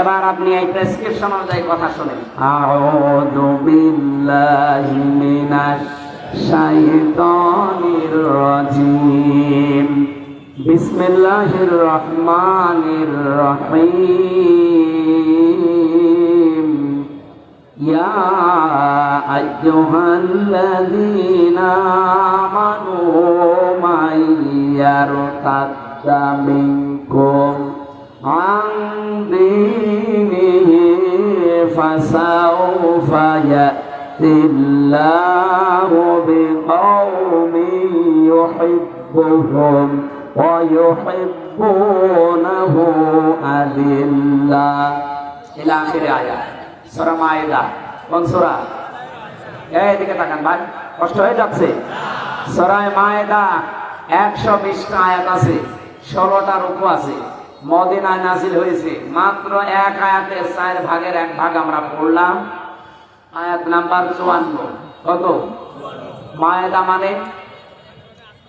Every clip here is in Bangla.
এবার আপনি এই প্রেসক্রিপশন অনুযায়ী কথা শুনেন أعوذ بالله من الشيطان الرجيم بسم الله الرحمن الرحيم يا أيها الذين آمنوا من يرتد منكم عن دينه فسوف يأتي الله بقوم يحبهم ويحبونه أذلة ইলা আখিরে আয়াত সূরা মায়েদা কোন সূরা এই দিকে তাকান ভাই কষ্ট হয়ে যাচ্ছে সূরা মায়েদা 120 টা আয়াত আছে 16টা রূপ আছে মদিনায় নাজিল হয়েছে। মাত্র এক আয়াতের চার ভাগের এক ভাগ আমরা পড়লাম। আয়াত নাম্বার 54 কত? মায়েদা মানে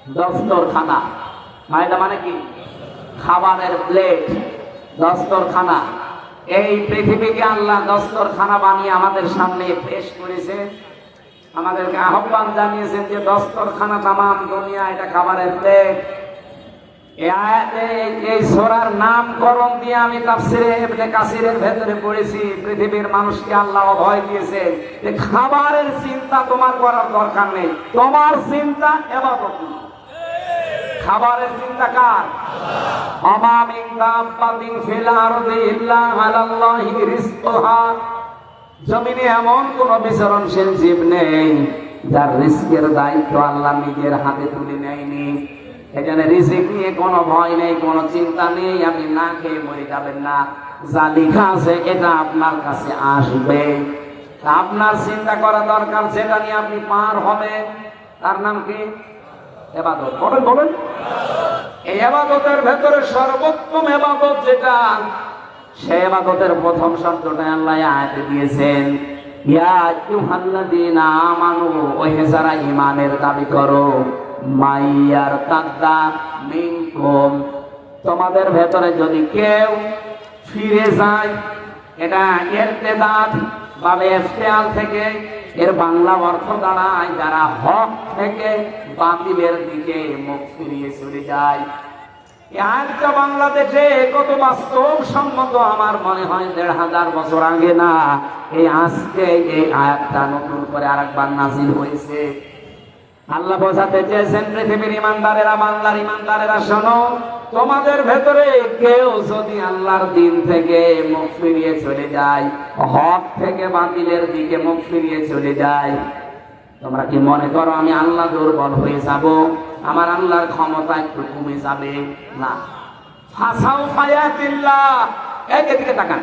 দস্তরখানা। মায়েদা মানে কি? খাবারের প্লেট, দস্তরখানা। এই পৃথিবীকে আল্লাহ দস্তরখানা বানিয়ে আমাদের সামনে পেশ করেছে। আমাদেরকে আহ্বান জানিয়েছেন যে দস্তরখানা তামাম দুনিয়া, এটা খাবারের প্লেট। এই সোরার নামকরণ দিয়ে আমি তাফসিরে কাসিরের ভেতরে পড়েছি, পৃথিবীর মানুষকে আল্লাহ ভয় দিয়েছে যে খাবারের চিন্তা তোমার করার দরকার নেই, তোমার চিন্তা খাবারের চিন্তা কার? মিন জমিনে এমন কোন বিচরণশীল জীব নেই যার রিস্কের দায়িত্ব আল্লাহ নিজের হাতে তুলে নেয়নি। এখানে রিজিক নিয়ে কোনো ভয় নেই, কোনো চিন্তা নেই আপনি না খেয়ে মরে যাবেন না। যা লেখা আছে, এটা আপনার কাছে আসবে। আপনার চিন্তা করা দরকার, সেটা নিয়ে আপনি পার হবে তার নাম কি? এই ভেতরে সর্বোত্তম প্রথম শব্দটা আল্লাহ দিয়েছেন। যারা ঈমানের দাবি করো মাইয়ার তাদ্দা তোমাদের ভেতরে যদি কেউ ফিরে যায়, এটা ইরতেদাদ বা থেকে, এর বাংলা অর্থ দাঁড়ায়, যারা হক থেকে বাতিলের দিকে মুখ ফিরিয়ে চলে যায়। বাংলাদেশে কত বাস্তব সম্মত আমার মনে হয় দেড় হাজার বছর আগে না, এই আজকে এই আয়াতটা নতুন করে আরেকবার নাজিল হয়েছে। আল্লাহ বোঝাতে চেয়েছেন পৃথিবীর ইমানদারেরা বাংলার ইমানদারেরা, শোনো, তোমাদের ভেতরে কেউ যদি আল্লাহর দিন থেকে মুখ ফিরিয়ে চলে যায়, হক থেকে বাতিলের দিকে মুখ ফিরিয়ে চলে যায়, তোমরা কি মনে করো আমি আল্লাহ দুর্বল হয়ে যাব? আমার আল্লাহর ক্ষমতা একটু কমে যাবে? না। ফাসাও ফায়াতিল্লাহ। এই এদিকে তাকান।